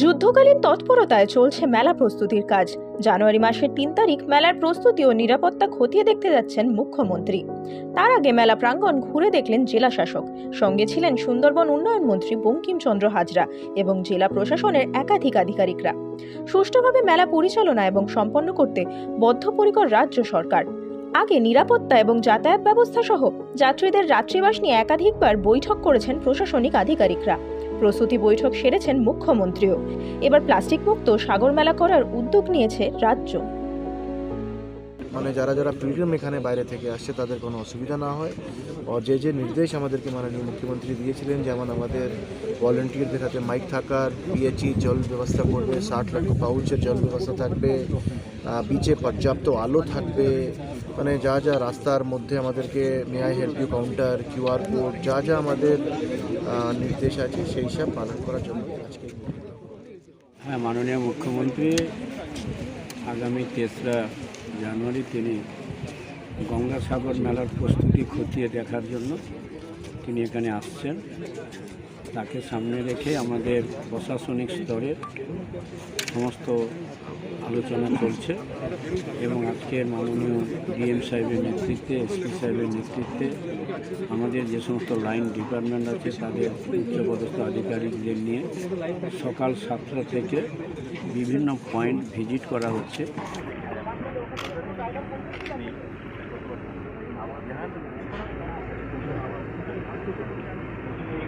যুদ্ধকালীন তৎপরতায় চলছে মেলা প্রস্তুতির কাজ। জানুয়ারি মাসের তিন তারিখ মেলার প্রস্তুতি ও নিরাপত্তা খতিয়ে দেখতে যাচ্ছেন মুখ্যমন্ত্রী। তার আগে মেলা প্রাঙ্গণ ঘুরে দেখলেন জেলা শাসক। সঙ্গে ছিলেন সুন্দরবন উন্নয়ন মন্ত্রী বঙ্কিমচন্দ্র হাজরা এবং জেলা প্রশাসনের একাধিক আধিকারিকরা। সুষ্ঠুভাবে মেলা পরিচালনা এবং সম্পন্ন করতে বদ্ধপরিকর রাজ্য সরকার। আগে নিরাপত্তা এবং যাতায়াত ব্যবস্থা সহ যাত্রীদের রাত্রিবাস নিয়ে একাধিকবার বৈঠক করেছেন প্রশাসনিক আধিকারিকরা। প্রস্তুতি বৈঠক সেরেছেন মুখ্যমন্ত্রীও। এবার প্লাস্টিক মুক্ত সাগর মেলা করার উদ্যোগ নিয়েছে রাজ্য। মানে যারা যারা পিলগ্রিম এখানে বাইরে থেকে আসছে, তাদের কোনো অসুবিধা না হয়। আর যে যে নির্দেশ আমাদেরকে মাননীয় মুখ্যমন্ত্রী দিয়েছিলেন, যেমন আমাদের ভলেন্টিয়ারদের হাতে মাইক থাকার পিএইচই জল ব্যবস্থা করবে, ষাট লাখ পাউচের জল ব্যবস্থা থাকবে বিচে পর্যাপ্ত আলো থাকবে। মানে যা যা রাস্তার মধ্যে আমাদেরকে may I help you counter QR code যা যা আমাদের নির্দেশ আছে, সেই সব পালন করার জন্য আজকে হ্যাঁ মাননীয় মুখ্যমন্ত্রী, আগামী তেসরা জানুয়ারি তিনি গঙ্গাসাগর মেলার প্রস্তুতি খতিয়ে দেখার জন্য তিনি এখানে আসছেন। তাকে সামনে রেখে আমাদের প্রশাসনিক স্তরের সমস্ত আলোচনা চলছে এবং আজকে মাননীয় ডিএম সাহেবের নেতৃত্বে, এসপি সাহেবের নেতৃত্বে আমাদের যে সমস্ত লাইন ডিপার্টমেন্ট আছে, তাদের উচ্চপদস্থ আধিকারিকদের নিয়ে সকাল সাতটা থেকে বিভিন্ন পয়েন্ট ভিজিট করা হচ্ছে।